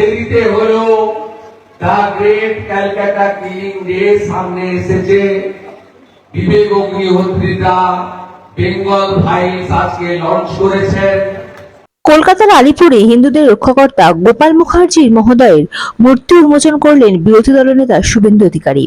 দেরিতে হলেও the great Calcutta killing day সামনে এসেছে। বিবেক অগ্নিহোত্রীরা বেঙ্গল ফাইলস আজকে লঞ্চ করেছেন। কলকাতার আলিপুরে হিন্দুদের রক্ষাকর্তা গোপাল মুখার্জির মহোদয়ের মূর্তি উন্মোচন করলেন বিরোধী দলনেতা শুভেন্দু অধিকারী।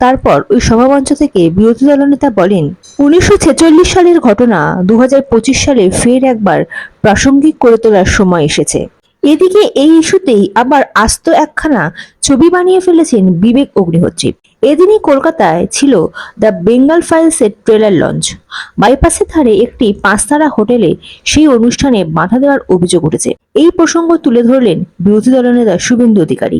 তারপর ওই সভামঞ্চ থেকে বিরোধী দলনেতা বলেন, উনিশশো ছেচল্লিশ সালের ঘটনা দু হাজার পঁচিশ সালে ফের একবার প্রাসঙ্গিক করে তোলার সময় এসেছে। এদিকে এই ইস্যুতেই আবার আস্ত একখানা ছবি বানিয়ে ফেলেছেন বিবেক অগ্নিহোত্রী। এদিনই কলকাতায় ছিল দ্য বেঙ্গল ফাইলসের ট্রেলার লঞ্চ। বাইপাসের ধারে একটি পাঁচতারা হোটেলে সেই অনুষ্ঠানে বাধা দেওয়ার অভিযোগ উঠেছে। এই প্রসঙ্গ তুলে ধরলেন বিরোধী দলনেতা শুভেন্দু অধিকারী।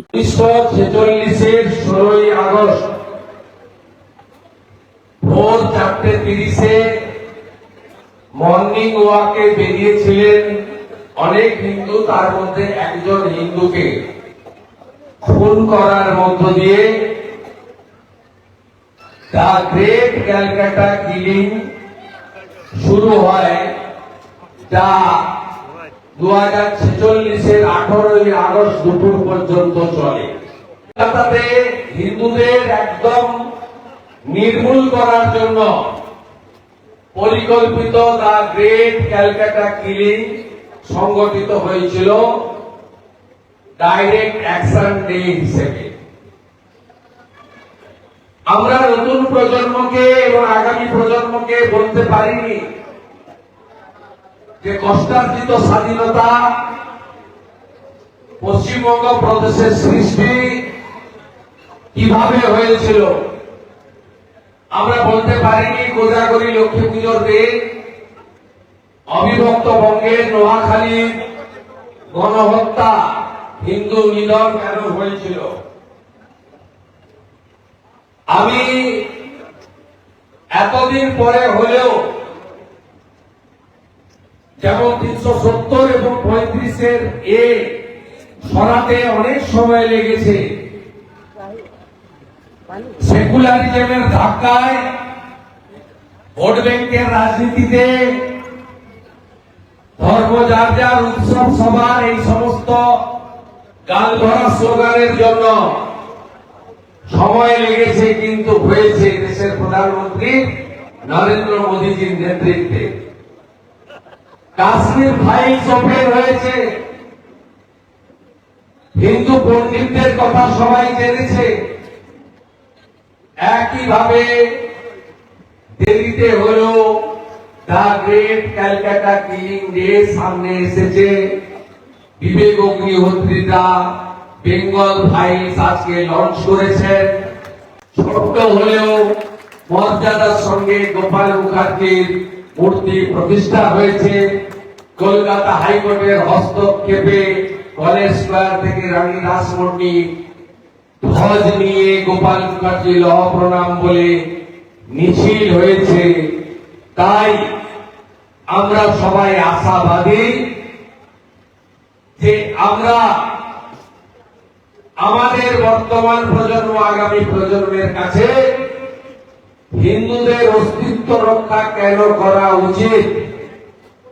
মর্নিং ওয়াকে বেরিয়েছিলেন অনেক হিন্দু তার মধ্যে একজন হিন্দুকে খুন করার মধ্য দিয়ে দ্য গ্রেট ক্যালকাটা কিলিং শুরু হয় যা দু হাজার ছেচল্লিশের আঠারোই আগস্ট দুপুর পর্যন্ত চলে। কলকাতাতে হিন্দুদের একদম নির্মূল করার জন্য পরিকল্পিত দ্য গ্রেট ক্যালকাটা কিলিং সংগঠিত হয়েছিল ডাইরেক্ট অ্যাকশন ডে হিসেবে। আমরা নতুন প্রজন্মকে এবং আগামী প্রজন্মকে বলতে পারিনি যে কষ্টার্জিত স্বাধীনতা পশ্চিমবঙ্গ প্রদেশের সৃষ্টি কীভাবে হয়েছিল, আমরা বলতে পারিনি কোজাগরি লক্ষ্মী পুজোর দিন অবিভক্ত বঙ্গের নোয়াখালী গণহত্যা হিন্দু নিধন কেন হয়েছিল? আমি এতদিন পরে হলেও যেমন তিনশো সত্তর এবং পঁয়ত্রিশের এ সরাতে অনেক সময় লেগেছে। সেকুলারিজমের ধাক্কায় ভোট ব্যাংকের রাজনীতিতে ধর্ম কাশ্মীর ওপেন হয়েছে। হিন্দু পণ্ডিতদের কথা সবাই জেনেছে। একইভাবে দেরিতে হলেও গ্রেট ক্যালকাটা কিলিং ডে সামনে এসেছে। বিবেক অগ্নিহোত্রীরা বেঙ্গল ফাইলস আজকে লঞ্চ করেছেন। ছোট্ট হলেও মর্যাদার সঙ্গে গোপাল মুখার্জির মূর্তি প্রতিষ্ঠা হয়েছে। কলকাতা হাইকোর্টের হস্তক্ষেপে কলেজ স্কোয়ার থেকে রানী রাসমণি ধ্বজ নিয়ে গোপাল মুখার্জি লহ প্রণাম বলে মিছিল হয়েছে। তাই আমরা সবাই আশাবাদী যে আমরা আমাদের বর্তমান প্রজন্ম, আগামী প্রজন্মের কাছে হিন্দুদের অস্তিত্ব রক্ষা কেন করা উচিত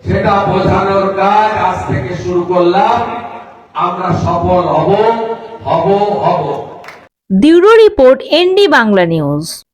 সেটা বোঝানোর কাজ আজ থেকে শুরু করলাম। আমরা সফল হব হব হব। Bureau report ND Bangla news.